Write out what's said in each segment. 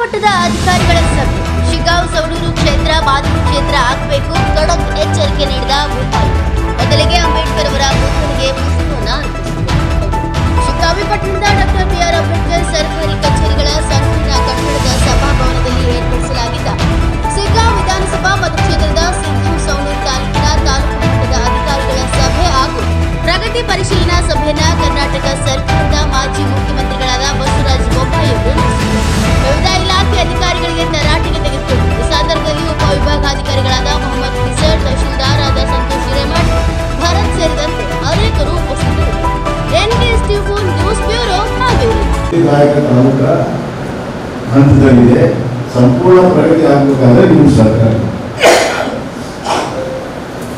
ಮಟ್ಟದ ಅಧಿಕಾರಿಗಳ ಸಭೆ. ಶಿಗಾಂವ್ ಸೌಡೂರು ಕ್ಷೇತ್ರ ಬಾದೂರು ಕ್ಷೇತ್ರ ಆಗಬೇಕು. ಖಡಕ್ ಎಚ್ಚರಿಕೆ ನೀಡಿದ ವಿಧಾಯಿ ಮೊದಲಿಗೆ ಅಂಬೇಡ್ಕರ್ ಅವರ ಪುತ್ಥಳಿಗೆ ಅರ್ಪಿಸಿದರು ಪಟ್ಟಣದ ಡಾಕ್ಟರ್ ಬಿಆರ್ ಅಂಬೇಡ್ಕರ್ ಸರ್ಕಾರಿ ಕಚೇರಿಗಳ ಸಂಕೀರ್ಣ ಕಟ್ಟಡದ ಸಭಾಭವನದಲ್ಲಿ ಏರ್ಪಡಿಸಲಾಗಿದ್ದ ಶಿಗಾವ್ ವಿಧಾನಸಭಾ ಮತಕ್ಷೇತ್ರದ ಸಿಂಧು ಸವಣೂರು ತಾಲೂಕಿನ ತಾಲೂಕು ಮಟ್ಟದ ಅಧಿಕಾರಿಗಳ ಸಭೆ ಹಾಗೂ ಪ್ರಗತಿ ಪರಿಶೀಲನಾ ಸಭೆಯನ್ನ ಕರ್ನಾಟಕ ಸರ್ಕಾರದ ಮಾಜಿ ಮುಖ್ಯಮಂತ್ರಿಗಳಾದ ಬಸವರಾಜ ಬೊಮ್ಮಾಯಿ ಅವರು ನಡೆಸಿದರು. ದಾಯಕ ಪ್ರಮುಖ ಹಂತದಲ್ಲಿದೆ. ಸಂಪೂರ್ಣ ಪ್ರಗತಿ ಆಗಬೇಕಾದ್ರೆ ನಿಮ್ಮ ಸರ್ಕಾರ.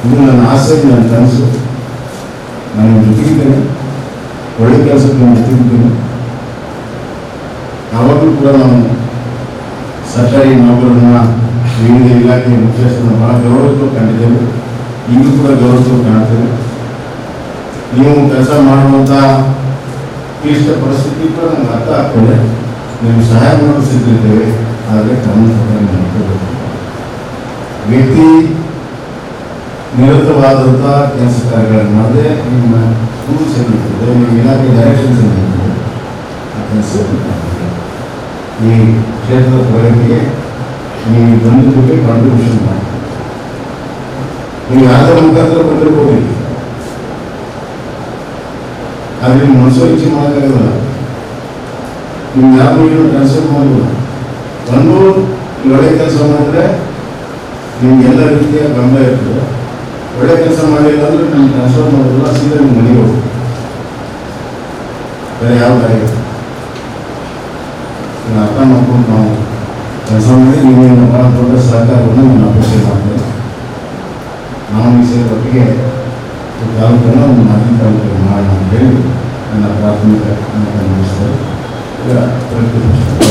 ಇದು ನನ್ನ ಆಸೆ ನನ್ನ ಕನಸು. ನಾನು ಜೊತೆಗಿದ್ದೇನೆ. ಒಳ್ಳೆ ಕೆಲಸಕ್ಕೆ ನಾನು ಜೊತೆಗಿದ್ದೇನೆ. ಯಾವಾಗಲೂ ಕೂಡ ನಾನು ಸರ್ಕಾರಿ ನೌಕರನ್ನ ವಿವಿಧ ಇಲಾಖೆಯ ಮುಖ್ಯಸ್ಥರನ್ನ ಬಹಳ ಗೌರವಕ್ಕೆ ಕಂಡಿದ್ದೇವೆ ಈಗಲೂ ಕೂಡ ಗೌರವಕ್ಕೆ ಕಾಣ್ತೇವೆ ನೀವು ಕೆಲಸ ಮಾಡುವಂಥ ಕ್ಲಿಷ್ಟ ಪರಿಸ್ಥಿತಿ ಕೂಡ ನಮ್ಗೆ ಅರ್ಥ ಆಗ್ತದೆ ನೀವು ಸಹಾಯ ಮಾಡಲು ಸಿದ್ಧಿದ್ದೇವೆ ಆದರೆ ಕ್ರಮ ಮಾಡ್ಕೋಬೇಕು ವ್ಯಕ್ತಿ ನಿರತವಾದಂಥ ಕೆಲಸ ಕಾರ್ಯಗಳನ್ನು ಮಾಡದೆ ನಿಮ್ಮ ಸ್ಕೂಲ್ ಏನಿರ್ತದೆ ನಿಮ್ಮ ಇಲಾಖೆ ಡೈರೆಕ್ಷನ್ ಏನಿರ್ತದೆ ಆ ಕೆಲಸ ಈ ಕ್ಷೇತ್ರದ ಪ್ರಗತಿಗೆ ನೀವು ಬಂದಿದ್ದಕ್ಕೆ ಕಾಂಟ್ರಿಬ್ಯೂಷನ್ ಮಾಡಿ ನೀವು ಯಾವ್ದರ ಮುಖಾಂತರ ಬಂದಿರ್ಬೋದು ಆದ್ರೆ ಮನಸ್ಸೋ ಇಚ್ಛೆ ಮಾಡೋಕ್ಕಾಗಲ್ಲ ನೀವು ಯಾರು ಏನು ಟ್ರಾನ್ಸ್ಫರ್ ಮಾಡಬಹುದು ಒಂದು ಒಳ್ಳೆ ಕೆಲಸ ಮಾಡಿದ್ರೆ ನಿಮ್ಗೆ ಎಲ್ಲ ರೀತಿಯ ಗಮನ ಇರ್ತದೆ. ಒಳ್ಳೆ ಕೆಲಸ ಮಾಡಿಲ್ಲ ಅಂದ್ರೆ ನಾನು ಟ್ರಾನ್ಸ್ಫರ್ ಮಾಡೋದಿಲ್ಲ, ಸೀದಾ ನಿಮ್ಮ ಮನೆಗೆ ಹೋಗ್ತದೆ ಯಾವ ದಾರಿ. ಇದನ್ನ ಅರ್ಥ ಮಾಡ್ಕೊಂಡು ನಾವು ಕೆಲಸ ಮಾಡಿ ನೀವೇನು ಬಹಳ ದೊಡ್ಡ ಸಹಕಾರವನ್ನು ನಾನು ಅಪೇಕ್ಷೆ ಮಾಡ್ತೇನೆ. ನಾವು ಈ ಸೇರಿ ಒಟ್ಟಿಗೆ తాలూకాలో మాజీ తాలూకా నారాయణ పేరు నా ప్రాథమిక కనిపిస్తారు ఇక ప్రకటిస్తారు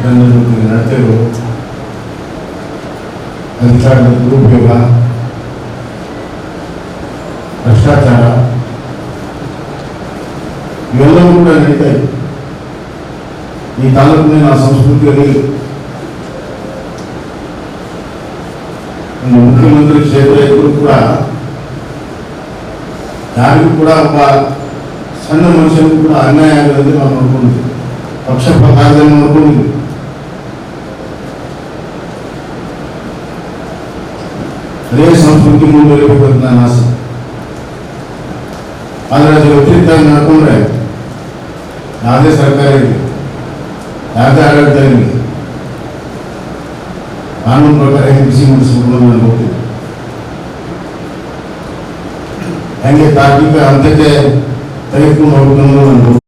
దండలు నడతారు అధికారుల దురుపయోగ భ్రష్టాచార ఇవన్నీ కూడా నడతాయి ఈ తాలూకునే నా సంస్కృతి ಯಾರಿಗೂ ಕೂಡ ಒಬ್ಬ ಸಣ್ಣ ಮನುಷ್ಯನಿಗೂ ಕೂಡ ಅನ್ಯಾಯ ಆಗದಂತೆ ನಾವು ನೋಡ್ಕೊಂಡಿದ್ವಿ ಪಕ್ಷಪಾತ ಆಗದಂತೆ ನೋಡ್ಕೊಂಡಿದ್ವಿ ಅದೇ ಸಂಸ್ಕೃತಿ ಮುಂದುವರಿಬೇಕು ಅಂತ ನನ್ನ ಆಸೆ ಆದರೆ ಅದು ವ್ಯತಿರಿಕ್ತವಾಗಿ ನಡ್ಕೊಂಡ್ರೆ ಯಾವುದೇ ಸರ್ಕಾರ ಇರಲಿ ಯಾವುದೇ ಆಡಳಿತ ಇರಲಿ ಕಾನೂನು ಪ್ರಕಾರ ಹೆಂಗೆ ಬಿಸಿ ಮುಗಿಸ್ಬೇಕು ಅಂತ ಹೆಂಗೆ ತಾರ್ಕಿಕ ಹಂತಕ್ಕೆ ತೆಗೆದುಕೊಂಡು ಹೋಗ್ಬೇಕು ಅನ್ನೋದು ನಾನು